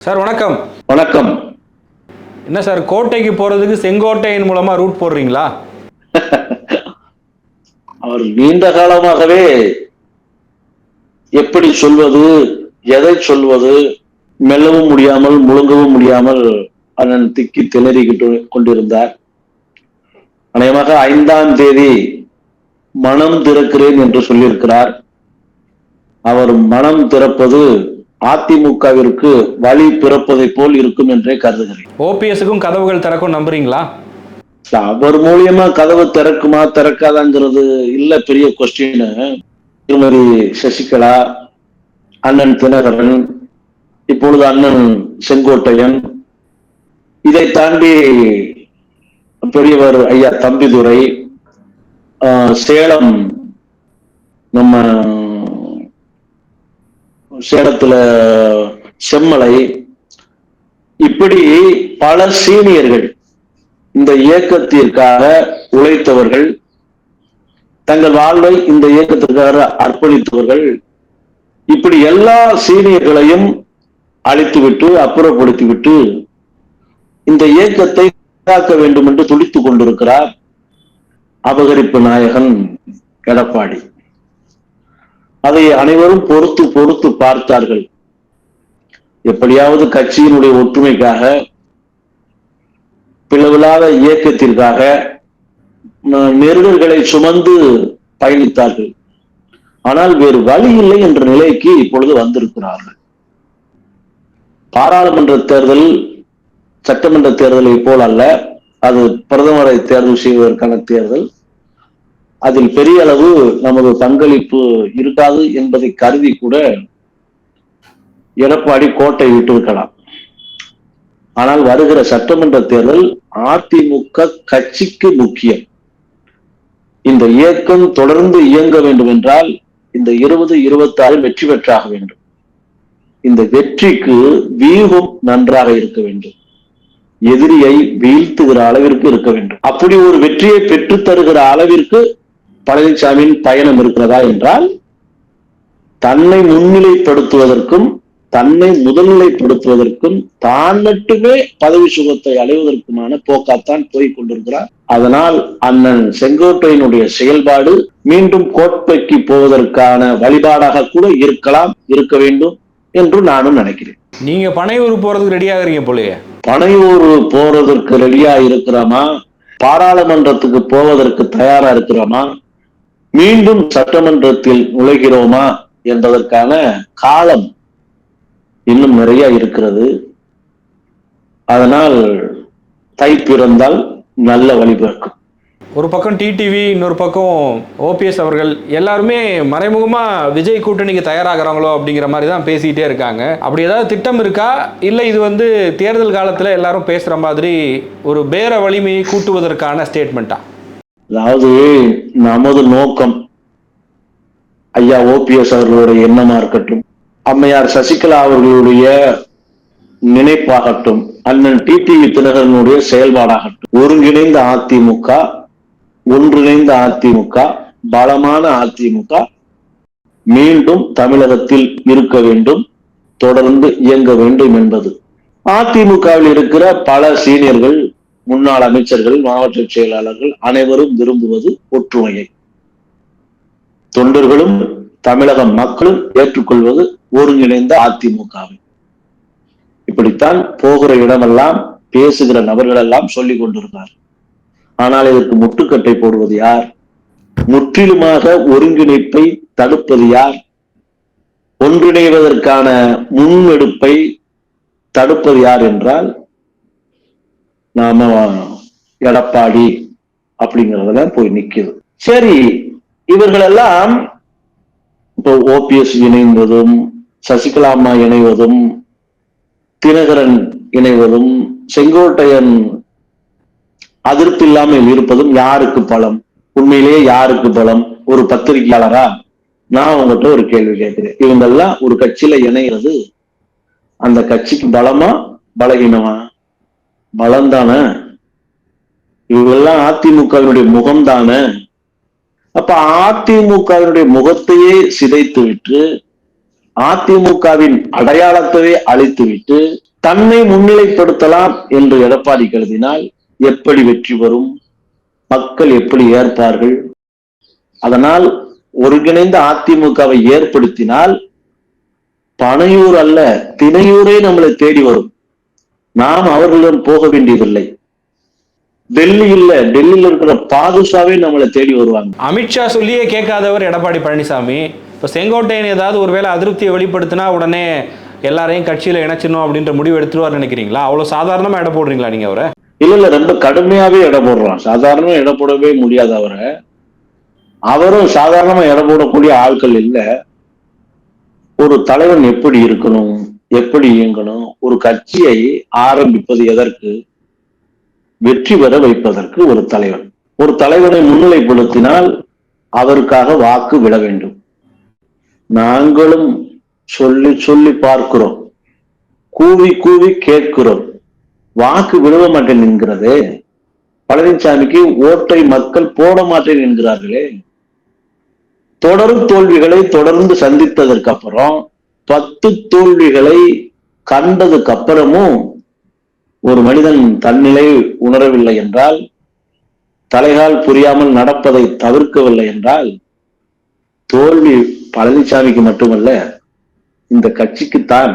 Sir வணக்கம். வணக்கம். என்ன சார் கோட்டைக்கு போறதுக்கு செங்கோட்டையின் மூலமா ரூட் போடுறீங்களா? அவர் நீண்ட காலமாகவே எப்படி சொல்வது எதை சொல்வது மெல்லவும் முடியாமல் முழுங்கவும் முடியாமல் அண்ணன் திக்கி திணறிக்கிட்டு கொண்டிருந்தார். அநேகமாக ஐந்தாம் தேதி மனம் திறக்கிறேன் என்று சொல்லியிருக்கிறார். அவர் மனம் திறப்பது அதிமுகவிற்கு வழி பிறப்பதை போல் இருக்கும் என்றே கருதுகிறேன். ஓபிஎஸ்க்கும் கதவுகள் திறக்கும் நம்புறீங்களா? அவர் மூலியமா கதவு திறக்குமா திறக்காதாங்கிறது இல்ல பெரிய கொஸ்டின் திருமதி சசிகலா அண்ணன் தினகரன் இப்பொழுது அண்ணன் செங்கோட்டையன். இதை தாண்டி பெரியவர் ஐயா தம்பிதுரை சேலம் நம்ம சேலத்துல செம்மலை. இப்படி பல சீனியர்கள் இந்த இயக்கத்திற்காக உழைத்தவர்கள் தங்கள் வாழ்வை இந்த இயக்கத்திற்காக அர்ப்பணித்தவர்கள் இப்படி எல்லா சீனியர்களையும் அழித்துவிட்டு அப்புறப்படுத்திவிட்டு இந்த இயக்கத்தை காக்க வேண்டும் என்று துடித்துக் கொண்டிருக்கிறார் அபகரிப்பு நாயகன் எடப்பாடி. அதை அனைவரும் பொறுத்து பொறுத்து பார்த்தார்கள். எப்படியாவது கட்சியினுடைய ஒற்றுமைக்காக பிளவில்லாத இயக்கத்திற்காக நெருடர்களை சுமந்து பயணித்தார்கள். ஆனால் வேறு வழி இல்லை என்ற நிலைக்கு இப்பொழுது வந்திருக்கிறார்கள். பாராளுமன்ற தேர்தல் சட்டமன்ற தேர்தலை போல் அல்ல அது பிரதமரை தேர்வு செய்வதற்கான தேர்தல். அதில் பெரிய அளவு நமது பங்களிப்பு இருக்காது என்பதை கருதி கூட எடப்பாடி கோட்டை விட்டிருக்கலாம். ஆனால் வருகிற சட்டமன்ற தேர்தல் அதிமுக கட்சிக்கு முக்கியம். இந்த இயக்கம் தொடர்ந்து இயங்க வேண்டும் என்றால் இந்த இருபது இருபத்தி ஆறு வெற்றி பெற்றாக வேண்டும். இந்த வெற்றிக்கு வியூகம் நன்றாக இருக்க வேண்டும். எதிரியை வீழ்த்துகிற அளவிற்கு இருக்க வேண்டும். அப்படி ஒரு வெற்றியை பெற்றுத் தருகிற அளவிற்கு பழனிசாமியின் பயணம் இருக்கிறதா என்றால் தன்னை முன்னிலைப்படுத்துவதற்கும் தன்னை முதல்நிலைப்படுத்துவதற்கும் தான் மட்டுமே பதவி சுகத்தை அடைவதற்குமான போக்காத்தான் போய் கொண்டிருக்கிறார். அதனால் அண்ணன் செங்கோட்டையினுடைய செயல்பாடு மீண்டும் கோட்டைக்கு போவதற்கான வழிபாடாக கூட இருக்கலாம் இருக்க வேண்டும் என்று நானும் நினைக்கிறேன். நீங்க பனையூர் போறதுக்கு ரெடி ஆகுறீங்க போலயே. பனையூர் போறதற்கு ரெடியா இருக்கிறோமா? பாராளுமன்றத்துக்கு போவதற்கு தயாரா இருக்கிறோமா? மீண்டும் சட்டமன்றத்தில் நுழைகிறோமா என்பதற்கான காலம் இன்னும் நிறைய இருக்கிறது. அதனால் தை பிறந்தால் நல்ல வழிபிறக்கும் ஒரு பக்கம் டிடிவி இன்னொரு பக்கம் ஓபிஎஸ் அவர்கள் எல்லாருமே மறைமுகமாக விஜய் கூட்டணிக்கு தயாராகிறாங்களோ அப்படிங்கிற மாதிரி தான் பேசிக்கிட்டே இருக்காங்க. அப்படி ஏதாவது திட்டம் இருக்கா? இல்லை இது வந்து தேர்தல் காலத்தில் எல்லாரும் பேசுகிற மாதிரி ஒரு பேர வலிமையை கூட்டுவதற்கான ஸ்டேட்மெண்ட்டா அதாவது நமது நோக்கம் ஐயா ஓபிஎஸ் அவர்களுடைய எண்ணமா இருக்கட்டும் அம்மையார் சசிகலா அவர்களுடைய நினைப்பாகட்டும் அண்ணன் டிடிவி தினகரனுடைய செயல்பாடாகட்டும். ஒருங்கிணைந்த அதிமுக ஒன்றிணைந்த அதிமுக பலமான அதிமுக மீண்டும் தமிழகத்தில் இருக்க வேண்டும் தொடர்ந்து இயங்க வேண்டும் என்பது. அதிமுகவில் இருக்கிற பல சீனியர்கள் முன்னாள் அமைச்சர்கள் மாவட்ட செயலாளர்கள் அனைவரும் விரும்புவது ஒற்றுமையை. தொண்டர்களும் தமிழக மக்களும் ஏற்றுக்கொள்வது ஒருங்கிணைந்த அதிமுகவை. இப்படித்தான் போகிற இடமெல்லாம் பேசுகிற நபர்களெல்லாம் சொல்லிக் கொண்டிருந்தார். ஆனால் இதற்கு முட்டுக்கட்டை போடுவது யார்? முற்றிலுமாக ஒருங்கிணைப்பை தடுப்பது யார்? ஒன்றிணைவதற்கான முன்னெடுப்பை தடுப்பது யார் என்றால் நாம எடப்பாடி அப்படிங்கிறதுல போய் நிக்குது. சரி இவர்கள் எல்லாம் இப்போ ஓபிஎஸ் இணைந்ததும் சசிகலா அம்மா இணைவதும் தினகரன் இணைவதும் செங்கோட்டையன் அதிருப்தி இல்லாமல் இருப்பதும் யாருக்கு பலம்? உண்மையிலேயே யாருக்கு பலம்? ஒரு பத்திரிகையாளரா? நான் உங்ககிட்ட ஒரு கேள்வி கேட்கிறேன். இவங்கெல்லாம் ஒரு கட்சியில இணைகிறது அந்த கட்சிக்கு பலமா பலகீனமா? பலம் தானே இவங்கெல்லாம் அதிமுகவினுடைய முகம் தானே அப்ப அதிமுகவினுடைய முகத்தையே சிதைத்து விட்டு அதிமுகவின் அடையாளத்தையே அழித்துவிட்டு தன்னை முன்னிலைப்படுத்தலாம் என்று எடப்பாடி கருதினால் எப்படி வெற்றி வரும்? மக்கள் எப்படி ஏற்பார்கள்? அதனால் ஒருங்கிணைந்த அதிமுகவை ஏற்படுத்தினால் பனையூர் அல்ல தினையூரே நம்மளை தேடி வரும். நாம் அவர்களிடம் போக வேண்டியதில்லை. டெல்லி இல்ல டெல்லியில இருக்கிற பாதுஷாவே நம்மளை தேடி வருவாங்க. அமித்ஷா சொல்லியே கேட்காதவர் எடப்பாடி பழனிசாமி. இப்போ செங்கோட்டையன் ஏதாவது ஒருவேளை அதிருப்தியை வெளிப்படுத்தினா உடனே எல்லாரையும் கட்சியில் இணைச்சிடணும் அப்படின்ற முடிவு எடுத்துருவார் நினைக்கிறீங்களா? அவ்வளோ சாதாரணமாக எடை போடுறீங்களா நீங்கள் அவரை? இல்ல இல்ல ரொம்ப கடுமையாவே எடை போடுறான். சாதாரணமா எடை போடவே முடியாது அவரை. அவரும் சாதாரணமா எடை போடக்கூடிய ஆட்கள் இல்ல. ஒரு தலைவன் எப்படி இருக்கணும்? எப்படி இயங்கணும்? ஒரு கட்சியை ஆரம்பிப்பது எதற்கு? வெற்றி பெற வைப்பதற்கு ஒரு தலைவன். ஒரு தலைவனை முன்னிலைப்படுத்தினால் அவருக்காக வாக்கு விட வேண்டும். நாங்களும் சொல்லி சொல்லி பார்க்கிறோம். கூவி கூவி கேட்கிறோம். வாக்கு விழுவ மாட்டேன் என்கிறதே. பழனிசாமிக்கு ஓட்டை மக்கள் போட மாட்டேன் என்கிறார்களே. தொடரும் தோல்விகளை தொடர்ந்து சந்தித்ததற்கு அப்புறம் பத்து தோல்விகளை கண்டதுக்கு அப்புறமும் ஒரு மனிதன் தன்னிலை உணரவில்லை என்றால் தலைகால் புரியாமல் நடப்பதை தவிர்க்கவில்லை என்றால் தோல்வி பழனிசாமிக்கு மட்டுமல்ல இந்த கட்சிக்குத்தான்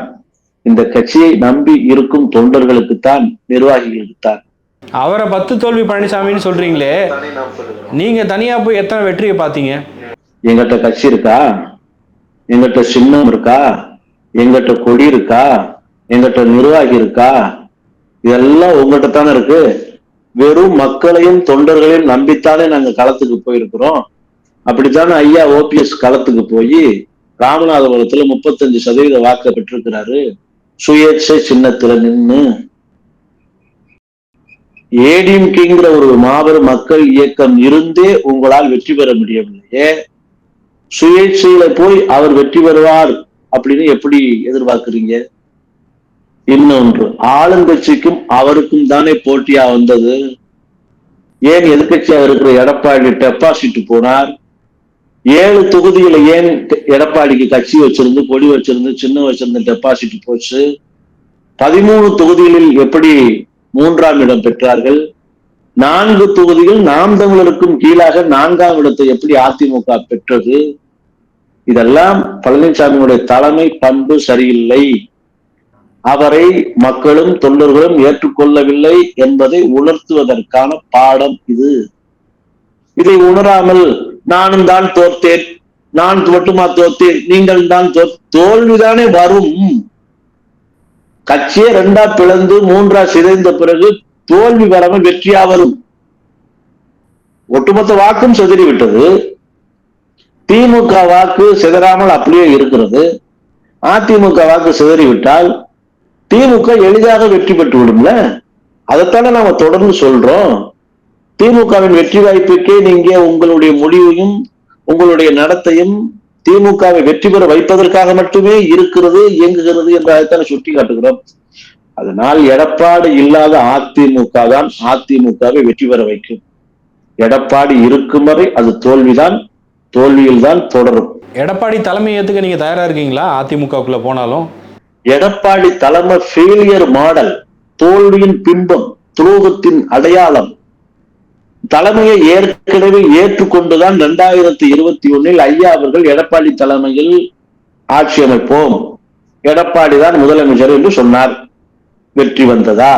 இந்த கட்சியை நம்பி இருக்கும் தொண்டர்களுக்குத்தான் நிர்வாகிகளுக்குத்தான். அவரை பத்து தோல்வி பழனிசாமின்னு சொல்றீங்களே நீங்க தனியா போய் எத்தனை வெற்றியை பார்த்தீங்க? எங்கிட்ட கட்சி இருக்கா? எங்கிட்ட சின்னம் இருக்கா? எங்கிட்ட கொடி இருக்கா? எங்கிட்ட நிர்வாகி இருக்கா? இதெல்லாம் உங்ககிட்ட தானே இருக்கு. வெறும் மக்களையும் தொண்டர்களையும் நம்பித்தானே நாங்க களத்துக்கு போயிருக்கிறோம். அப்படித்தானே ஐயா ஓபிஎஸ் களத்துக்கு போய் ராமநாதபுரத்துல முப்பத்தஞ்சு சதவீத வாக்க பெற்றிருக்கிறாரு. சுயேட்சை சின்னத்துல நின்று ஏடிஎம்கேங்கிற ஒரு மாபெரும் மக்கள் இயக்கம் இருந்தே உங்களால் வெற்றி பெற முடியவில்லையே. சுயேட்சையில போய் அவர் வெற்றி பெறுவார் அப்படின்னு எப்படி எதிர்பார்க்கிறீங்க? இன்னொன்று ஆளுங்கட்சிக்கும் அவருக்கும் தானே போட்டியா வந்தது? ஏன் எதிர்கட்சியா இருக்கிற எடப்பாடி டெபாசிட் போனார்? ஏழு தொகுதியில ஏன் எடப்பாடிக்கு கட்சி வச்சிருந்து கொடி வச்சிருந்து சின்ன வச்சிருந்து டெபாசிட் போச்சு? பதிமூணு தொகுதிகளில் எப்படி மூன்றாம் இடம் பெற்றார்கள்? நான்கு தொகுதிகள் நாம் தமிழருக்கும் கீழாக நான்காம் இடத்தை எப்படி அதிமுக பெற்றது? இதெல்லாம் பழனிசாமியுடைய தலைமை பண்பு சரியில்லை. அவரை மக்களும் தொண்டர்களும் ஏற்றுக்கொள்ளவில்லை என்பதை உணர்த்துவதற்கான பாடம் இது. இதை உணராமல் நானும் தான் தோற்றேன். நான் மட்டுமா தோற்றேன்? நீங்கள் தான் தோ தோல்விதானே வரும். கட்சியே ரெண்டா பிளந்து மூன்றா சிதைந்த பிறகு தோல்வி வராமல் வெற்றியா வரும். ஒட்டுமொத்த வாக்கும் சிதறிவிட்டது. திமுக வாக்கு சிதறாமல் அப்படியே இருக்கிறது. அதிமுக வாக்கு சிதறிவிட்டால் திமுக எளிதாக வெற்றி பெற்று விடும்ல? அதைத்தானே நாம தொடர்ந்து சொல்றோம். திமுகவின் வெற்றி வாய்ப்புக்கே நீங்க உங்களுடைய முடிவையும் உங்களுடைய நடத்தையும் திமுகவை வெற்றி பெற வைப்பதற்காக மட்டுமே இருக்கிறது இயங்குகிறது என்றதைத்தானே சுட்டி காட்டுகிறோம் அதனால் எடப்பாடு இல்லாத அதிமுக தான் அதிமுகவை வெற்றி பெற வைக்கும். எடப்பாடு இருக்கும் வரை அது தோல்விதான். தோல்வியில் தான் தொடரும். எடப்பாடி தலைமை ஏத்துக்க நீங்க தயாரா இருக்கீங்களா? அதிமுகவுக்குள்ள போனாலும்? எடப்பாடி தலைமை ஃபெயிலியர் மாடல் தோல்வியின் பிம்பம் துரோகத்தின் அடையாளம். தலைமையை ஏற்கனவே ஏற்றுக்கொண்டுதான் இரண்டாயிரத்தி இருபத்தி ஒன்னில் ஐயா அவர்கள் எடப்பாடி தலைமையில் ஆட்சி அமைப்போம். எடப்பாடி தான் முதலமைச்சர் என்று சொன்னார். வெற்றி வந்ததா?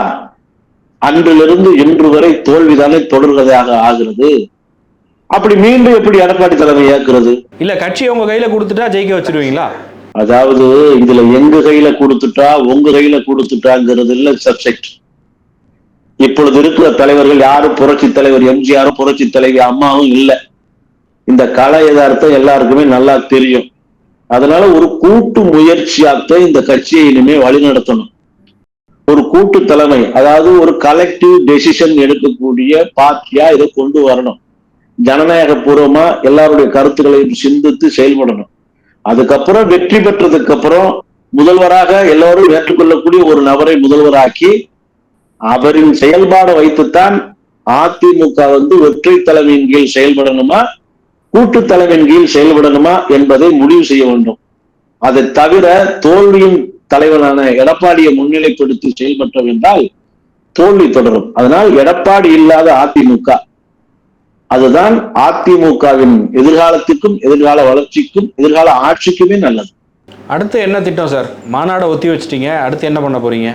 அன்றிலிருந்து இன்று வரை தோல்விதானே தொடர்கதையாக ஆகிறது. அப்படி மீண்டும் எப்படி எடப்பாடி தலைமை ஏற்கிறது? இல்ல கட்சியை உங்க கையில கொடுத்துட்டா ஜெயிக்க வச்சிருவீங்களா? அதாவது இதுல எங்க கையில கொடுத்துட்டா உங்க கையில கொடுத்துட்டாங்கிறது இல்ல சப்ஜெக்ட் இப்பொழுது இருக்கிற தலைவர்கள் யாரும் புரட்சி தலைவர் எம்ஜிஆரும் புரட்சி தலைவி அம்மாவும் இல்ல. இந்த கலை யதார்த்தம் எல்லாருக்குமே நல்லா தெரியும். அதனால ஒரு கூட்டு முயற்சியாத்தான் இந்த கட்சியை இனிமே வழிநடத்தணும். ஒரு கூட்டு தலைமை அதாவது ஒரு கலெக்டிவ் டெசிஷன் எடுக்கக்கூடிய பார்ட்டியா இதை கொண்டு வரணும். ஜனநாயக பூர்வமா எல்லாருடைய கருத்துக்களையும் சிந்தித்து செயல்படணும். அதுக்கப்புறம் வெற்றி பெற்றதுக்கு அப்புறம் முதல்வராக எல்லோரும் ஏற்றுக்கொள்ளக்கூடிய ஒரு நபரை முதல்வராக்கி அவரின் செயல்பாடை வைத்துத்தான் அதிமுக வந்து வெற்றி தலைமையின் கீழ் செயல்படணுமா கூட்டு தலைமையின் கீழ் செயல்படணுமா என்பதை முடிவு செய்ய வேண்டும். அதை தவிர தோல்வியின் தலைவரான எடப்பாடியை முன்னிலைப்படுத்தி செயல்பட்டோம் என்றால் தோல்வி தொடரும். அதனால் எடப்பாடி இல்லாத அதிமுக. அதுதான் அதிமுகவின் எதிர்காலத்துக்கும் எதிர்கால வளர்ச்சிக்கும் எதிர்கால ஆட்சிக்குமே நல்லது. அடுத்து என்ன திட்டம் சார்? மாநாடை ஒத்தி வச்சிட்டீங்க அடுத்து என்ன பண்ண போறீங்க?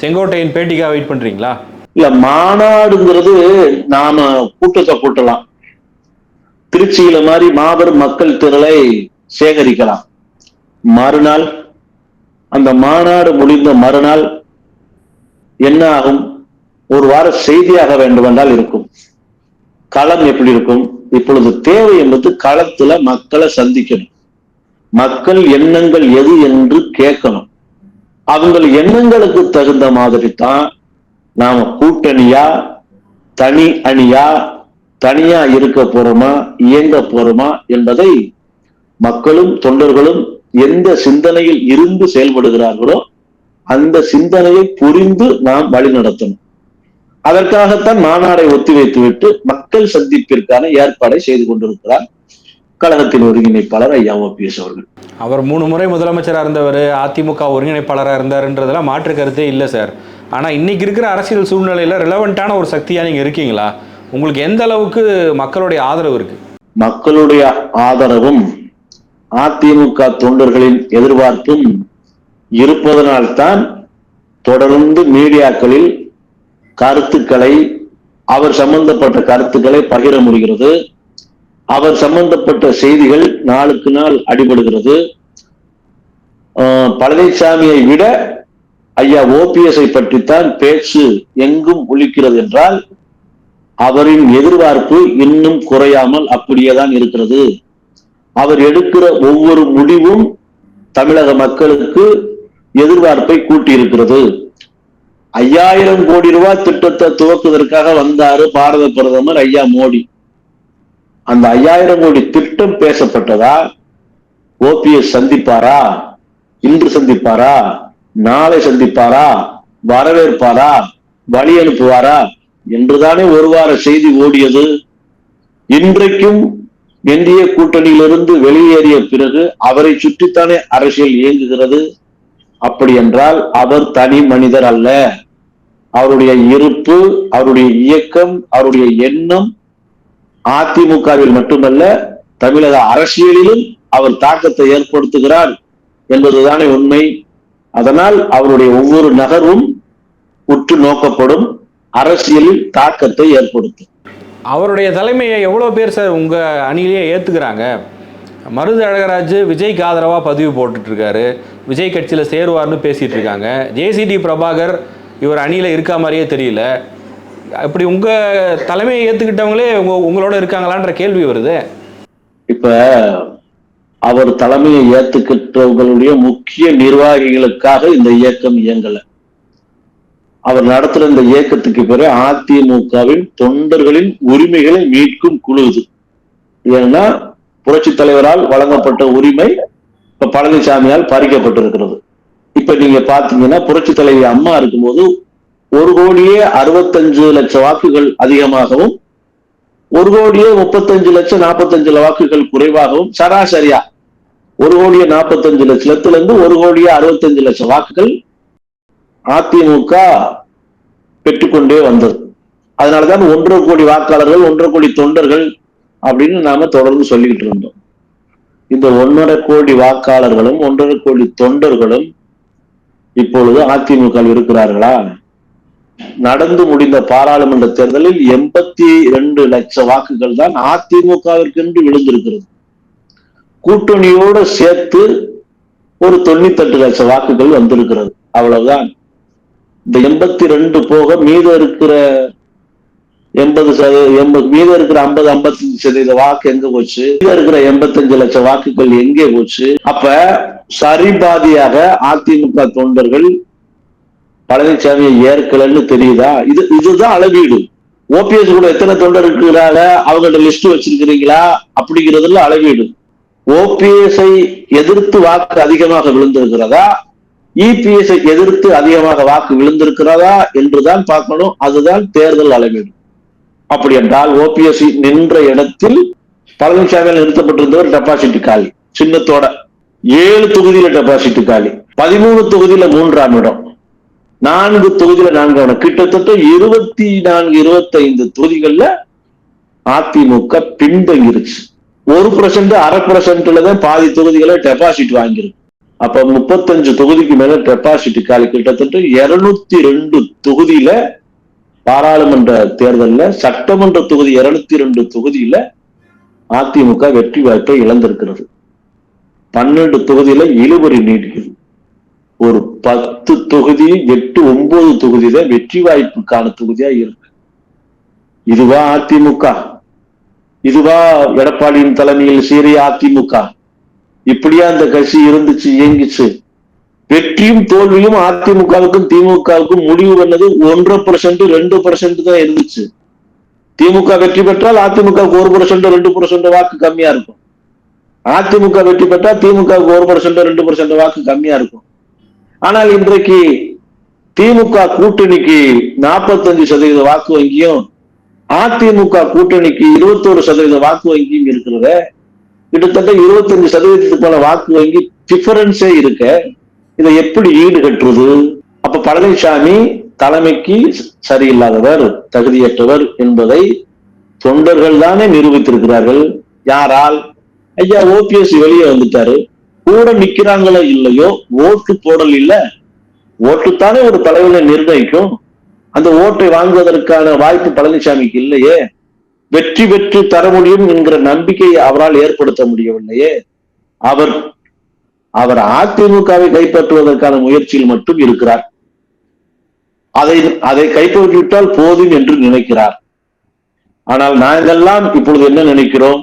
செங்கோட்டையின் பேட்டிக்காக வெயிட் பண்றீங்களா? இல்ல மாநாடுங்கிறது நாம கூட்டத்தை கூட்டலாம். திருச்சியில மாதிரி மாபெரும் மக்கள் திரளை சேகரிக்கலாம். மறுநாள் அந்த மாநாடு முடிந்த மறுநாள் என்ன ஆகும்? ஒரு வார செய்தியாக வேண்டுமென்றால் இருக்கும். களம் எப்படி இருக்கும்? இப்பொழுது தேவை என்பது களத்துல மக்களை சந்திக்கணும். மக்கள் எண்ணங்கள் எது என்று கேட்கணும். அவங்கள் எண்ணங்களுக்கு தகுந்த மாதிரி தான் நாம கூட்டணியா தனி அணியா தனியா இருக்க போறோமா இயங்க போறோமா என்பதை மக்களும் தொண்டர்களும் எந்த சிந்தனையில் இருந்து செயல்படுகிறார்களோ அந்த சிந்தனையை புரிந்து நாம் வழிநடத்தணும். அதற்காகத்தான் மாநாடை ஒத்திவைத்துவிட்டு மக்கள் சந்திப்பிற்கான ஏற்பாடை செய்து கொண்டிருக்கிறார் கழகத்தின் ஒருங்கிணைப்பாளர் ஐயா ஓபிஎஸ் அவர்கள். அவர் மூணு முறை முதலமைச்சராக இருந்தவர் அதிமுக ஒருங்கிணைப்பாளராக இருந்தாருன்றதெல்லாம் மாற்று கருத்தே இல்லை சார். ஆனால் இன்னைக்கு இருக்கிற அரசியல் சூழ்நிலையில் ரிலவெண்ட்டான ஒரு சக்தியாக நீங்கள் இருக்கீங்களா? உங்களுக்கு எந்த அளவுக்கு மக்களுடைய ஆதரவு இருக்கு? மக்களுடைய ஆதரவும் அதிமுக தொண்டர்களின் எதிர்பார்ப்பும் இருப்பதனால்தான் தொடர்ந்து மீடியாக்களில் கருத்துக்களை அவர் சம்பந்தப்பட்ட கருத்துக்களை பகிர முடிகிறது. அவர் சம்பந்தப்பட்ட செய்திகள் நாளுக்கு நாள் அடிபடுகிறது. பழனிசாமியை விட ஐயா ஓபிஎஸ்ஐ பற்றித்தான் பேச்சு எங்கும் ஒழிக்கிறது என்றால் அவரின் எதிர்பார்ப்பு இன்னும் குறையாமல் அப்படியேதான் இருக்கிறது. அவர் எடுக்கிற ஒவ்வொரு முடிவும் தமிழக மக்களுக்கு எதிர்பார்ப்பை கூட்டியிருக்கிறது. ஐயாயிரம் கோடி ரூபாய் திட்டத்தை துவக்குவதற்காக வந்தாரு பாரத பிரதமர் ஐயா மோடி. அந்த ஐயாயிரம் கோடி திட்டம் பேசப்பட்டதா? ஓபிஎஸ் சந்திப்பாரா? இன்று சந்திப்பாரா? நாளை சந்திப்பாரா? வரவேற்பாரா? வழி அனுப்புவாரா? என்றுதானே ஒரு வார செய்தி ஓடியது. இன்றைக்கும் இந்திய கூட்டணியிலிருந்து வெளியேறிய பிறகு அவரை சுற்றித்தானே அரசியல் இயங்குகிறது. அப்படி என்றால் அவர் தனி மனிதர் அல்ல. அவருடைய இருப்பு அவருடைய இயக்கம் அவருடைய எண்ணம் அதிமுகவில் மட்டுமல்ல தமிழக அரசியலிலும் அவர் தாக்கத்தை ஏற்படுத்துகிறார் என்பதுதானே உண்மை. அதனால் அவருடைய ஒவ்வொரு நகர்வும் உற்று நோக்கப்படும் அரசியலில் தாக்கத்தை ஏற்படுத்தும். அவருடைய தலைமையை எவ்வளோ பேர் சார் உங்கள் அணியிலேயே ஏற்றுக்கிறாங்க மருது அழகராஜ் விஜய்க்கு ஆதரவாக பதிவு போட்டுட்ருக்காரு. விஜய் கட்சியில் சேருவார்னு பேசிகிட்டு இருக்காங்க ஜேசிடி பிரபாகர் இவர் அணியில் இருக்கா மாதிரியே தெரியல. அப்படி உங்கள் தலைமையை ஏற்றுக்கிட்டவங்களே உங்க உங்களோட இருக்காங்களான்ற கேள்வி வருது. இப்போ அவர் தலைமையை ஏற்றுக்கிட்டவர்களுடைய முக்கிய நிர்வாகிகளுக்காக இந்த இயக்கம் இயங்கலை. அவர் நடத்துற இந்த இயக்கத்துக்கு பிறகு அதிமுகவின் தொண்டர்களின் உரிமைகளை மீட்கும் குழு இது. ஏன்னா புரட்சி தலைவரால் வழங்கப்பட்ட உரிமை இப்ப பழனிசாமியால் பறிக்கப்பட்டிருக்கிறது. இப்ப நீங்க பாத்தீங்கன்னா புரட்சி தலைவி அம்மா இருக்கும்போது ஒரு கோடியே அறுபத்தஞ்சு லட்சம் வாக்குகள் அதிகமாகவும் ஒரு கோடியே முப்பத்தஞ்சு லட்சம் நாற்பத்தஞ்சு வாக்குகள் குறைவாகவும் சராசரியா ஒரு கோடியே நாற்பத்தஞ்சு லட்சத்துல இருந்து ஒரு கோடியே அறுபத்தஞ்சு லட்சம் வாக்குகள் அதிமுக பெற்றுக்கொண்டே வந்தது. அதனாலதான் ஒன்றரை கோடி வாக்காளர்கள் ஒன்றரை கோடி தொண்டர்கள் அப்படின்னு நாம தொடர்ந்து சொல்லிக்கிட்டு இருந்தோம். இந்த ஒன்றரை கோடி வாக்காளர்களும் ஒன்றரை கோடி தொண்டர்களும் இப்பொழுது அதிமுக இருக்கிறார்களா? நடந்து முடிந்த பாராளுமன்ற தேர்தலில் எண்பத்தி ரெண்டு லட்சம் வாக்குகள் தான் அதிமுகவிற்கென்று விழுந்திருக்கிறது. கூட்டணியோடு சேர்த்து ஒரு தொண்ணூத்தெட்டு லட்சம் வாக்குகள் வந்திருக்கிறது. அவ்வளவுதான். இந்த எண்பத்தி ரெண்டு போக மீது இருக்கிற எண்பது சதவீதம் எண்பது மீதம் இருக்கிற ஐம்பது ஐம்பத்தஞ்சு சதவீத வாக்கு எங்க போச்சு? மீதம் இருக்கிற எண்பத்தஞ்சு லட்சம் வாக்குகள் எங்கே போச்சு? அப்ப சரிபாதியாக அதிமுக தொண்டர்கள் பழனிசாமியை ஏற்கலன்னு தெரியுதா? இது இதுதான் அளவீடு. ஓபிஎஸ் கூட எத்தனை தொண்டர் இருக்கிறாங்க? அவங்கள்ட்ட லிஸ்ட் வச்சிருக்கிறீங்களா? அப்படிங்கிறதுல அளவீடு. ஓபிஎஸ்ஐ எதிர்த்து வாக்கு அதிகமாக விழுந்திருக்கிறதா? இபிஎஸ்ஐ எதிர்த்து அதிகமாக வாக்கு விழுந்திருக்கிறதா? என்றுதான் பார்க்கணும். அதுதான் தேர்தல் அளவீடு. அப்படி என்றால் ஓபிஎஸ் நின்ற இடத்தில் பழனிசாமியில் நிறுத்தப்பட்டிருந்தவர் டெபாசிட் காலி. சின்னத்தோட ஏழு தொகுதியில டெபாசிட் காலி. பதிமூணு தொகுதியில மூன்றாம் இடம். நான்கு தொகுதியில நான்காம் இடம். கிட்டத்தட்ட இருபத்தி நான்கு இருபத்தைந்து தொகுதிகள்ல அதிமுக பின்தங்கிருச்சு. ஒரு பர்சன்ட் அரை பர்சன்ட்ல தான் பாதி தொகுதிகளை டெபாசிட் வாங்கியிருக்கு. அப்ப முப்பத்தஞ்சு தொகுதிக்கு மேல டெபாசிட் காலி. கிட்டத்தட்ட இருநூத்தி ரெண்டு தொகுதியில பாராளுமன்ற தேர்தலில் சட்டமன்ற தொகுதி இருநூத்தி ரெண்டு தொகுதியில அதிமுக வெற்றி வாய்ப்பை இழந்திருக்கிறது. பன்னெண்டு தொகுதியில இழுபறி நீடிக்குது. ஒரு பத்து தொகுதி எட்டு ஒன்பது தொகுதியில வெற்றி வாய்ப்புக்கான தொகுதியா இருக்கு. இதுவா அதிமுக? இதுவா எடப்பாடியின் தலைமையில் சீரிய அதிமுக? இப்படியா அந்த கட்சி இருந்துச்சு இயங்கிச்சு? வெற்றியும் தோல்வியும் அதிமுகவுக்கும் திமுகவுக்கும் முடிவு பண்ணது ஒன்றரை பர்சன்ட் ரெண்டு பர்சன்ட் தான் இருந்துச்சு. திமுக வெற்றி பெற்றால் அதிமுகவுக்கு ஒரு பர்சன்ட் ரெண்டு பர்சன்ட் வாக்கு கம்மியா இருக்கும். அதிமுக வெற்றி பெற்றால் திமுகவுக்கு ஒரு பர்சன்ட் ரெண்டு பர்சன்ட் வாக்கு கம்மியா இருக்கும். ஆனால் இன்றைக்கு திமுக கூட்டணிக்கு நாற்பத்தஞ்சு சதவீத வாக்கு வங்கியும் அதிமுக கூட்டணிக்கு இருபத்தோரு சதவீத வாக்கு வங்கியும் இருக்கிறத. கிட்டத்தட்ட இருபத்தஞ்சு சதவீதத்துக்கு மேல வாக்கு வங்கி டிஃபரன்ஸே இருக்க. இதை எப்படி ஈடு கட்டுறது அப்ப பழனிசாமி தலைமைக்கு சரியில்லாதவர் தகுதியற்றவர் என்பதை தொண்டர்கள் தானே நிரூபித்திருக்கிறார்கள். யாரால்? ஐயா ஓபிஎஸ் வெளியே வந்துட்டாரு. கூட நிக்கிறாங்களோ இல்லையோ ஓட்டு போடல் இல்ல. ஓட்டுத்தானே ஒரு தலைவரை நிர்ணயிக்கும். அந்த ஓட்டை வாங்குவதற்கான வாய்ப்பு பழனிசாமிக்கு இல்லையே. வெற்றி பெற்று தர முடியும் என்கிற நம்பிக்கையை அவரால் ஏற்படுத்த முடியவில்லையே. அவர் அவர் அதிமுகவை கைப்பற்றுவதற்கான முயற்சியில் மட்டும் இருக்கிறார். அதை அதை கைப்பற்றிவிட்டால் போதும் என்று நினைக்கிறார். ஆனால் நாங்கெல்லாம் இப்பொழுது என்ன நினைக்கிறோம்?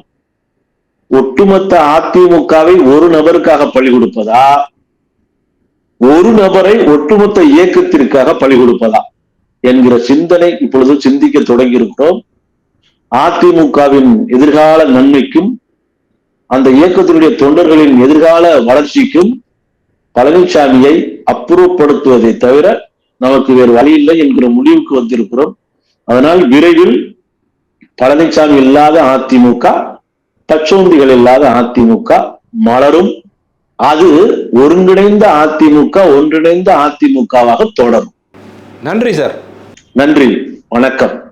ஒட்டுமொத்த அதிமுகவை ஒரு நபருக்காக பழி கொடுப்பதா? ஒரு நபரை ஒட்டுமொத்த இயக்கத்திற்காக பழி கொடுப்பதா? என்கிற சிந்தனை இப்பொழுது சிந்திக்க தொடங்கி இருக்கிறோம் அதிமுகவின் எதிர்கால நன்மைக்கும் அந்த இயக்கத்தினுடைய தொண்டர்களின் எதிர்கால வளர்ச்சிக்கும் பழனிசாமியை அப்புறப்படுத்துவதை தவிர நமக்கு வேறு வழி இல்லை என்கிற முடிவுக்கு வந்திருக்கிறோம். அதனால் விரைவில் பழனிசாமி இல்லாத அதிமுக பச்சோந்திகள் இல்லாத அதிமுக மலரும். அது ஒருங்கிணைந்த அதிமுக ஒன்றிணைந்த அதிமுகவாக தொடரும். நன்றி சார். நன்றி. வணக்கம்.